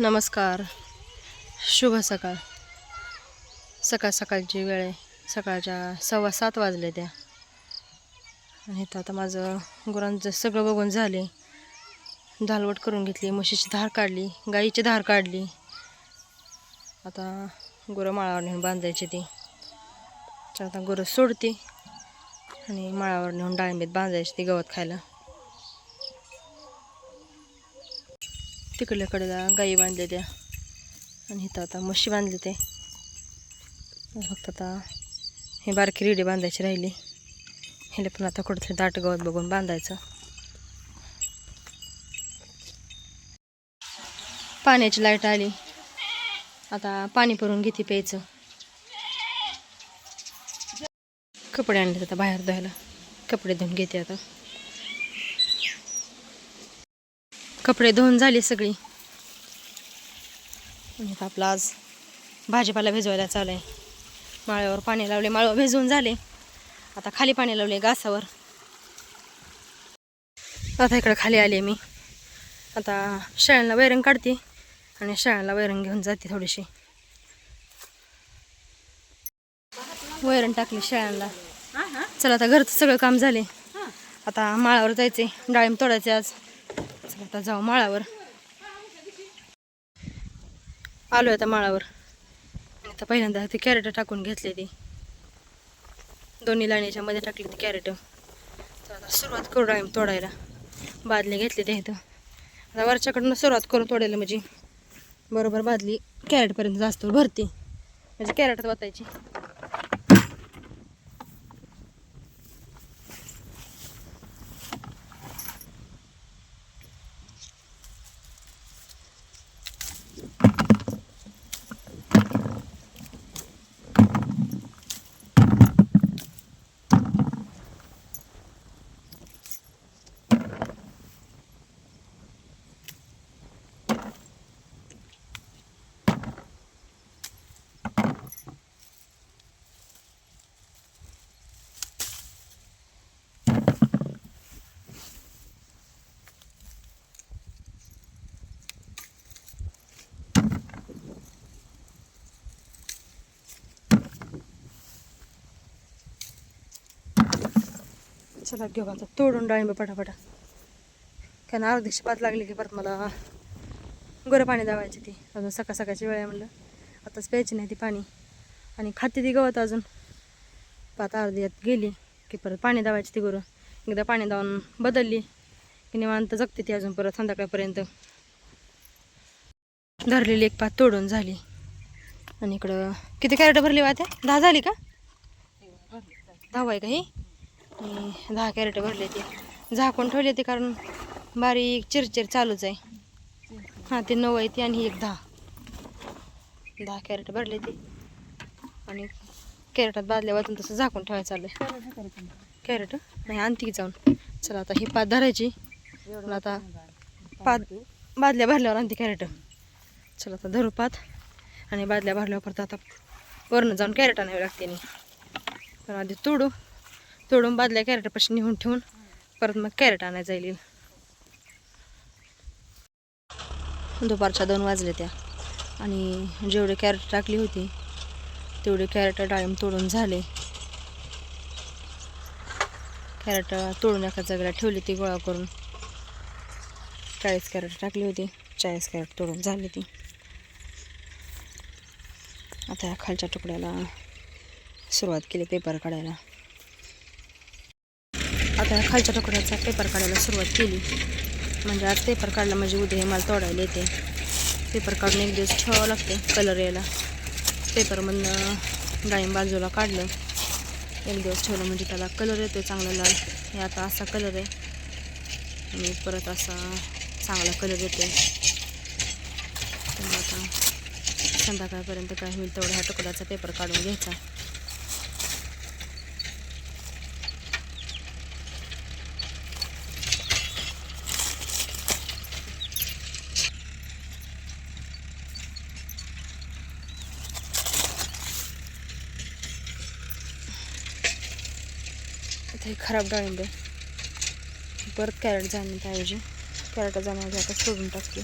नमस्कार. शुभ सकाळ. सकाळ सकाळची वेळ आहे. सकाळच्या सव्वा सात वाजले त्या. आणि तर आता माझं गुरांचं सगळं बघून झाले. धालवट करून घेतली म्हशीची धार काढली गाईची धार काढली. आता गुरं माळावर नेऊन बांधायची ती. तर आता गुरं सोडते आणि माळावर नेऊन डाळिंबीत बांधायची ती गवत खायला. तिकडल्याकडे गाई बांधले त्या आणि इथं आता म्हशी बांधले ते फक्त आता हे बारकी रेडी बांधायची राहिली. ह्याला पण आता कुठं दाट गवत बघून बांधायचं. पाण्याची लाइट आली. आता पाणी भरून घेते प्यायचं. कपडे आणले आता बाहेर धुवायला. कपडे धुवून घेते आता. कपडे धुवून झाली सगळी. आणि आपलं आज भाजीपाला भिजवायला चालू आहे. माळ्यावर पाणी लावले माळव भिजवून झाले. आता खाली पाणी लावले घासावर. आता इकडं खाली आले मी. आता शाळांना वैरण काढते आणि शाळांना वैरण घेऊन जाते थोडीशी. वैरण टाकली शाळांना चला आता घरचं सगळं काम झाले. आता माळावर जायचे डाळिंब तोडायचे आज. आता जाऊ माळावर. आलो आता माळावर. आता पहिल्यांदा ते कॅरेट टाकून घेतली ती दोन्ही लाणीच्या मध्ये टाकली ती कॅरेट आता सुरुवात करू आम्ही तोडायला. बादली घेतली ते इथं. आता वरच्याकडनं सुरुवात करून तोडायला म्हणजे. बरोबर बादली कॅरेटपर्यंत जास्त भरती. म्हणजे कॅरेट वाचायची चला घेऊ आता. तोडून डाळिंब पटापटा. कारण अर्धीशी पात लागली की परत मला गोरं पाणी दावायची ती. अजून सकाळ सकाळची वेळ आहे म्हणलं. आताच प्यायची नाही ती पाणी. आणि खाते ती गवत अजून. पात अर्धी यात गेली की परत पाणी दावायची ती गोरं. एकदा पाणी दावून बदलली की निवांत जगते ती अजून परत संध्याकाळपर्यंत. धरलेली एक पात तोडून झाली. आणि इकडं किती कॅरेट भरली वात्या दहा झाली का? दहा आहे का ही? दहा कॅरेट भरले ते. झाकून ठेवले ते कारण बारीक चिरचिर चालूच आहे. हां ते नऊ आहे ते आणि एक दहा. दहा कॅरेट भरले ते. आणि कॅरेटात बाजल्या वाचून तसं झाकून ठेवायचं आहे कॅरेट? नाही आणखी जाऊन. चला आता ही पात धरायची. आता पात बादल्या भरल्यावर आणते कॅरेट. चला आता धरू पात. आणि बादल्या भरल्यावर परत आता वरून जाऊन कॅरेट आणावी लागते आणि आधी तोडू. तोडून बादल्या कॅरेटापाशी नेऊन ठेवून परत मग कॅरेट आणायला जाईल. दुपारच्या दोन वाजले त्या. आणि जेवढे कॅरेट टाकली होती तेवढे कॅरेट डाळिंब तोडून झाले. कॅरेट तोडून एका जागेला ठेवली ती गोळा करून. चाळीस कॅरेट टाकली होती चाळीस कॅरेट तोडून झाली ती. आता या खालच्या तुकड्याला सुरुवात केली पेपर काढायला. आता खालच्या टोकड्याचा पेपर काढायला सुरुवात केली. म्हणजे आज पेपर काढला म्हणजे उद्या हे मला तोडायला येते. पेपर काढून एक दिवस ठेवावं लागते कलर यायला. पेपरमधनं डाळिंब बाजूला काढलं. एक दिवस ठेवलं म्हणजे त्याला कलर येतो चांगला लाल. हे आता असा कलर आहे. आणि परत असा चांगला कलर येतो आता संध्याकाळपर्यंत काय होईल तेवढा ह्या तुकड्याचा पेपर काढून घ्यायचा. आता हे खराब डाळिंब परत कॅरेट जाण्याऐवजी कॅरेट जाण्याऐवजी आता सोडून टाकते.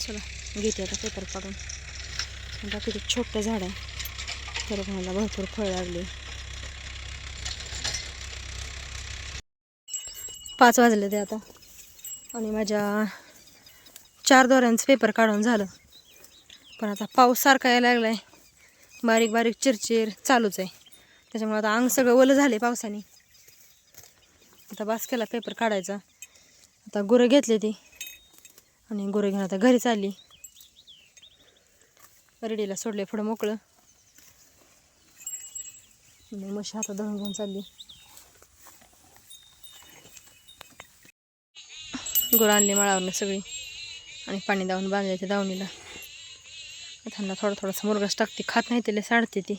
चला घेते आता पेपर काढून. आता किती छोटं झाड आहे. तर मला भरपूर फळ लागली. पाच वाजले ते आता. आणि माझ्या चार दोऱ्यांचं पेपर काढून झालं. पण आता पाऊस सारखा यायला लागला आहे बारीक बारीक चिरचिर चालूच आहे. त्याच्यामुळे आता अंग सगळं ओलं झाले पावसाने. आता बास्केला पेपर काढायचा. आता गुरं घेतले ती. आणि गुरं घेऊन आता घरी चालली. रेडीला सोडले पुढं मोकळं. मशी म्हशी हातात धरून घेऊन चालली. गुरं आणली माळावरनं सगळी. आणि पाणी दावून बांधले ते दावणीला त्यांना थोडा थोडासा मुरगास टाकते. खात नाही त्याला साडते ती.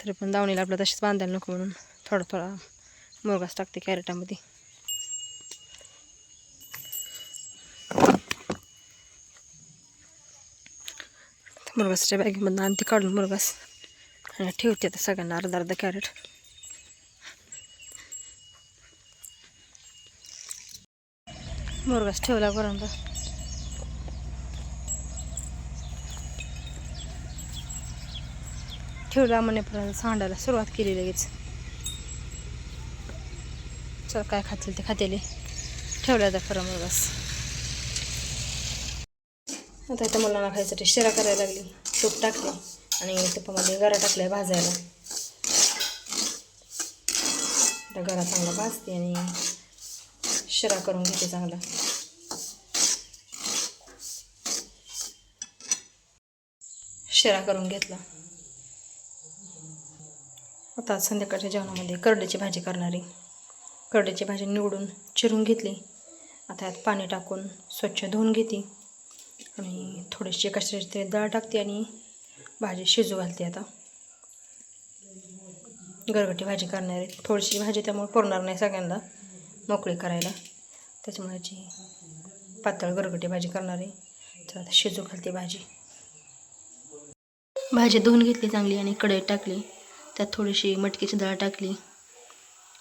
तरी पण दावणीला आपलं तशीच बांधायला नको म्हणून थोडा थोडा मुरगास टाकते कॅरेटामध्ये. मुरगासच्या बॅगेमधून आणते काढून मुरगास. आणि ठेवते आता सगळ्यांना अर्धा अर्धा कॅरेट. मुरगास ठेवला पर्यंत ठेवला म्हणेपर्यंत सांडायला सुरुवात केली लगेच. चल काय खातील ते खातेले. ठेवला तर खरं मुरगास. आता इथं मुलांना खायसाठी शिरा करायला लागली. तूप टाकले आणि तुपामध्ये गरा टाकल्या भाजायला. आता गरा चांगला भाजते आणि शिरा करून घेते चांगला. शिरा करून घेतला. आता संध्याकाळच्या जेवणामध्ये करड्याची भाजी करणारी. करड्याची भाजी निवडून चिरून घेतली. आता यात पाणी टाकून स्वच्छ धुवून घेते. आणि थोडीशी कशाची तरी डाळ टाकते आणि भाजी शिजू घालते आता. गरगटी भाजी करणार. आहे थोडीशी भाजी त्यामुळे पुरणार नाही सगळ्यांना. मोकळी करायला. त्याच्यामुळे जी पातळ गरगटी भाजी करणार आहे. तर आता शिजू घालते भाजी. भाजी धुवून घेतली चांगली आणि कढई टाकली. त्यात थोडीशी मटकीची डाळ टाकली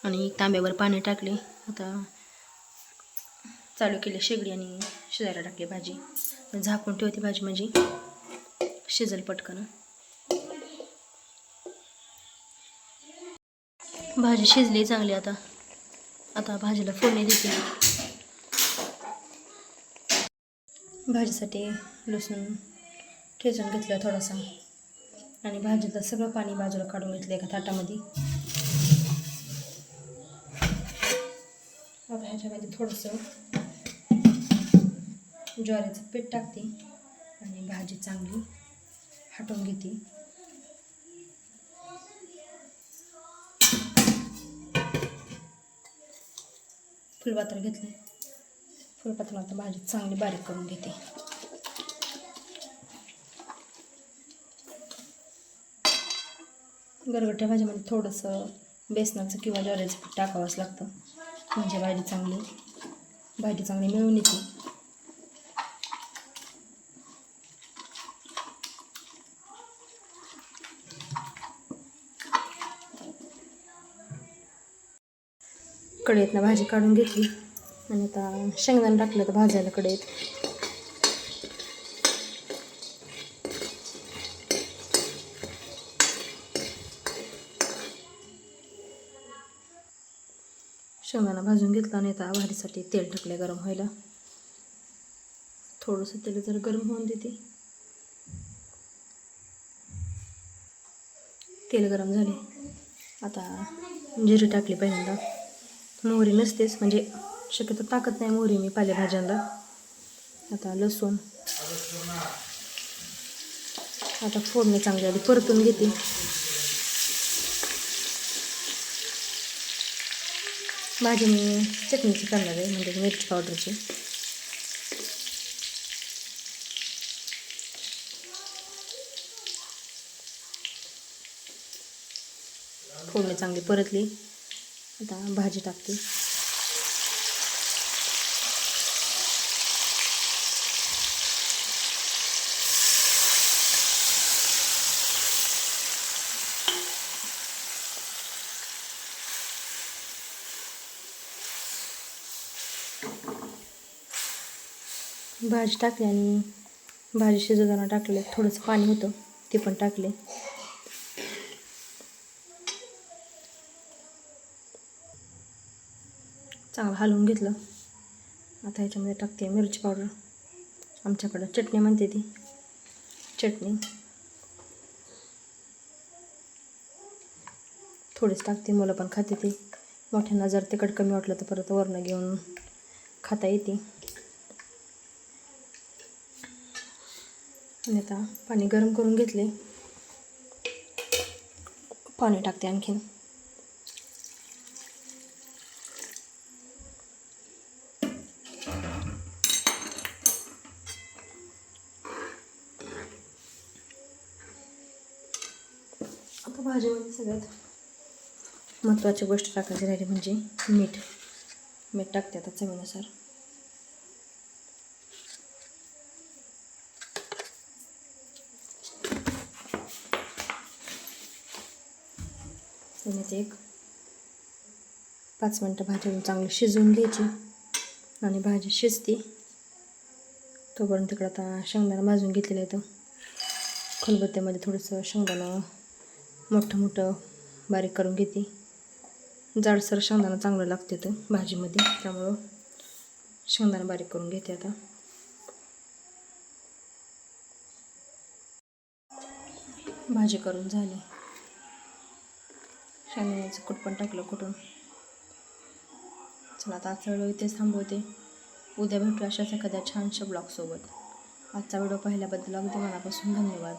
आणि तांब्यावर पाणी टाकले. आता चालू केली शेगडी आणि शिजायला टाकली भाजी. झाकून ठेवते भाजी म्हणजे शिजल पटकन. भाजी शिजली चांगली आता. आता भाजीला फोडणी देते. भाजीसाठी लसूण ठेचून घेतलं थोडासा. आणि भाजीचं सगळं पाणी बाजूला काढून घेतलं एका ताटामध्ये. आता ह्याच्यामध्ये थोडंसं ज्वारीचं पीठ टाकते आणि भाजी चांगली हटवून घेते. फुलपात्र घेतले फुलपात्र आता भाजी चांगली बारीक करून घेते. गरगट्या भाजीमध्ये थोडंसं बेसनाचं किंवा ज्वारीचं पीठ टाकावंच लागतं. म्हणजे भाजी चांगली भाजी चांगली मिळून येते. कढईतनं भाजी काढून घेतली. आणि आता शेंगदाणा टाकलं तर भाजायला कढईत. शेंगदाणा भाजून घेतला आणि आता भाजीसाठी तेल टाकले गरम व्हायला. थोडंसं तेल जर गरम होऊन देते. तेल गरम झाले. आता जिरी टाकली पहिल्यांदा. मोहरी नसतेच म्हणजे शक्यतो टाकत नाही मोहरी मी पालेभाज्यांना आता लसूण. आता फोडणी चांगली आधी परतून घेते. भाजी मी चटणीची करणार आहे म्हणजे मिरची पावडरची. फोडणी चांगली परतली. आता भाजी टाकते. भाजी टाकली आणि भाजी शिजवताना टाकले. थोडंसं पाणी होतं ते पण टाकले. चांगलं हलवून घेतलं. आता ह्याच्यामध्ये टाकते मिरची पावडर. आमच्याकडं चटणी म्हणते ती. चटणी. थोडीच टाकते मुलं पण खाते ती. मोठ्यांना जर तिखट कमी वाटलं तर परत वरणं घेऊन खाता येते. आणि आता पाणी गरम करून घेतले. पाणी टाकते आणखीन. भाजीमध्ये म्हणजे सगळ्यात महत्त्वाची गोष्ट टाकायची राहिली म्हणजे मीठ. मीठ टाकते आता चवीनुसार. आणि ते एक पाच मिनटं भाजी चांगली शिजवून घ्यायची आणि भाजी शिजते. तोपर्यंत तिकडं आता शेंगदाणा भाजून घेतलेलं आहे तो खलबत्त्यामध्ये थोडंसं शेंगदाणा मोठं मोठं बारीक करून घेते. जाडसर शेंगदाणा चांगलं लागते तर भाजीमध्ये त्यामुळं शेंगदाणा बारीक करून घेते आता. भाजी करून झाली. शेंगदाण्याचं कुट पण टाकलं कुठून? चला आता आजचा व्हिडिओ इथेच थांबवते. उद्या भेटू अशाच एखाद्या छानशा ब्लॉगसोबत. आजचा व्हिडिओ पाहिल्याबद्दल अगदी मनापासून धन्यवाद.